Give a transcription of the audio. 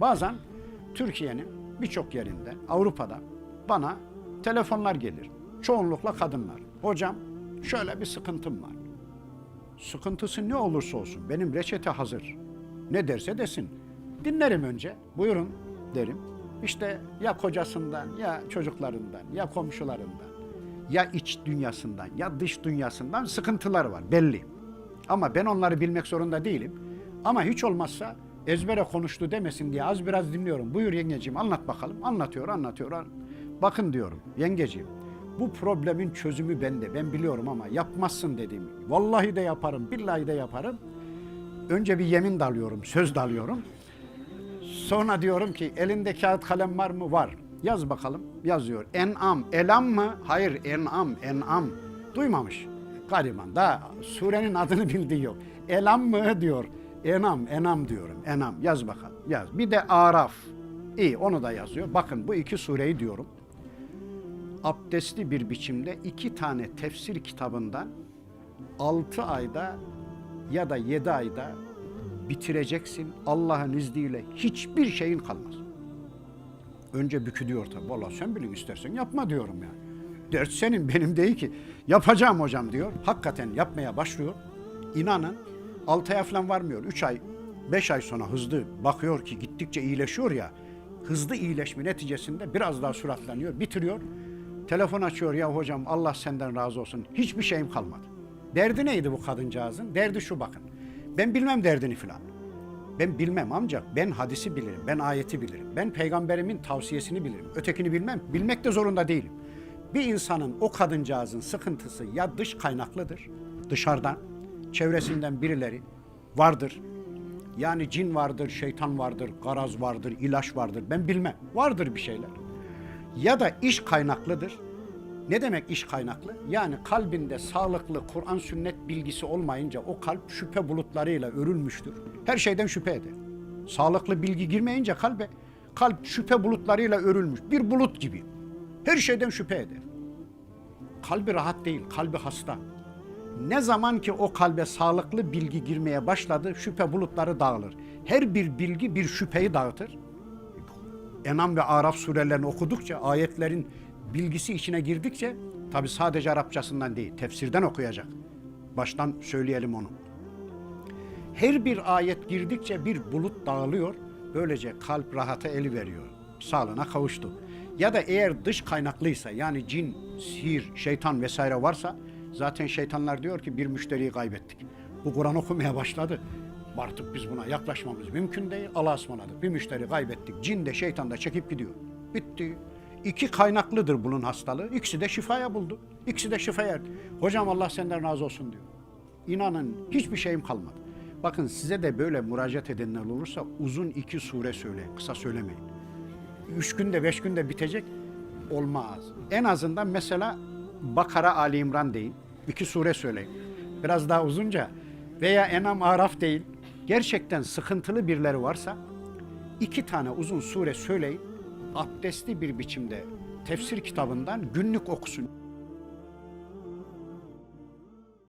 Bazen Türkiye'nin birçok yerinde, Avrupa'da bana telefonlar gelir. Çoğunlukla kadınlar. Hocam şöyle bir sıkıntım var. Sıkıntısı ne olursa olsun benim reçete hazır. Ne derse desin. Dinlerim önce. Buyurun derim. İşte ya kocasından ya çocuklarından ya komşularından ya iç dünyasından ya dış dünyasından sıkıntılar var belli. Ama ben onları bilmek zorunda değilim. Ama hiç olmazsa ezbere konuştu demesin diye az biraz dinliyorum. Buyur yengeciğim anlat bakalım. Anlatıyor, anlatıyor. an- Bakın diyorum yengeciğim bu problemin çözümü bende. Ben biliyorum ama yapmazsın dediğim. Vallahi de yaparım, billahi de yaparım. Önce bir yemin dalıyorum, söz dalıyorum. Sonra diyorum ki elinde kağıt kalem var mı? Var. Yaz bakalım. Yazıyor. En'am. Elam mı? Hayır. En'am. En'am. Duymamış. Gariban. Daha surenin adını bildiği yok. Elam mı diyor. Enam. Enam diyorum. Enam. Yaz bakalım. Yaz. Bir de Araf. İyi onu da yazıyor. Bakın bu iki sureyi diyorum. Abdestli bir biçimde iki tane tefsir kitabından 6 ayda ya da 7 ayda bitireceksin. Allah'ın izniyle hiçbir şeyin kalmaz. Önce bükülüyor tabii. Valla sen bilin istersen yapma diyorum yani. Dert senin benim değil ki. Yapacağım hocam diyor. Hakikaten yapmaya başlıyor. İnanın 6 ay falan varmıyor. 3 ay 5 ay sonra hızlı bakıyor ki gittikçe iyileşiyor ya. Hızlı iyileşme neticesinde biraz daha süratlanıyor. Bitiriyor. Telefon açıyor ya hocam Allah senden razı olsun. Hiçbir şeyim kalmadı. Derdi neydi bu kadıncağızın? Derdi şu bakın. Ben bilmem derdini filan. Ben bilmem ancak ben hadisi bilirim, ben ayeti bilirim. Ben peygamberimin tavsiyesini bilirim. Ötekini bilmem, bilmek de zorunda değilim. Bir insanın o kadıncağızın sıkıntısı ya dış kaynaklıdır, dışarıdan, çevresinden birileri vardır. Yani cin vardır, şeytan vardır, garaz vardır, ilaç vardır. Ben bilmem. Vardır bir şeyler. Ya da iş kaynaklıdır. Ne demek iş kaynaklı? Yani kalbinde sağlıklı Kur'an sünnet bilgisi olmayınca o kalp şüphe bulutlarıyla örülmüştür. Her şeyden şüphe eder. Sağlıklı bilgi girmeyince kalbe kalp şüphe bulutlarıyla örülmüş. Bir bulut gibi. Her şeyden şüphe eder. Kalbi rahat değil, kalbi hasta. Ne zaman ki o kalbe sağlıklı bilgi girmeye başladı, şüphe bulutları dağılır. Her bir bilgi bir şüpheyi dağıtır. Enam ve Araf surelerini okudukça, ayetlerin bilgisi içine girdikçe, tabi sadece Arapçasından değil, tefsirden okuyacak. Baştan söyleyelim onu. Her bir ayet girdikçe bir bulut dağılıyor, böylece kalp rahata eli veriyor, sağlığına kavuştu. Ya da eğer dış kaynaklıysa, yani cin, sihir, şeytan vesaire varsa, zaten şeytanlar diyor ki bir müşteriyi kaybettik. Bu Kur'an okumaya başladı. Artık biz buna yaklaşmamız mümkün değil. Allah'a ısmarladık. Bir müşteri kaybettik. Cin de şeytan da çekip gidiyor. Bitti. İki kaynaklıdır bunun hastalığı. İkisi de şifaya buldu. İkisi de şifaya erdi. Hocam Allah senden razı olsun diyor. İnanın hiçbir şeyim kalmadı. Bakın size de böyle müracaat edenler olursa uzun iki sure söyleyin. Kısa söylemeyin. Üç günde beş günde bitecek olmaz. En azından mesela Bakara Ali İmran deyin. İki sure söyleyin. Biraz daha uzunca veya Enam Araf değil. Gerçekten sıkıntılı birileri varsa iki tane uzun sure söyleyin. Abdestli bir biçimde tefsir kitabından günlük okusun.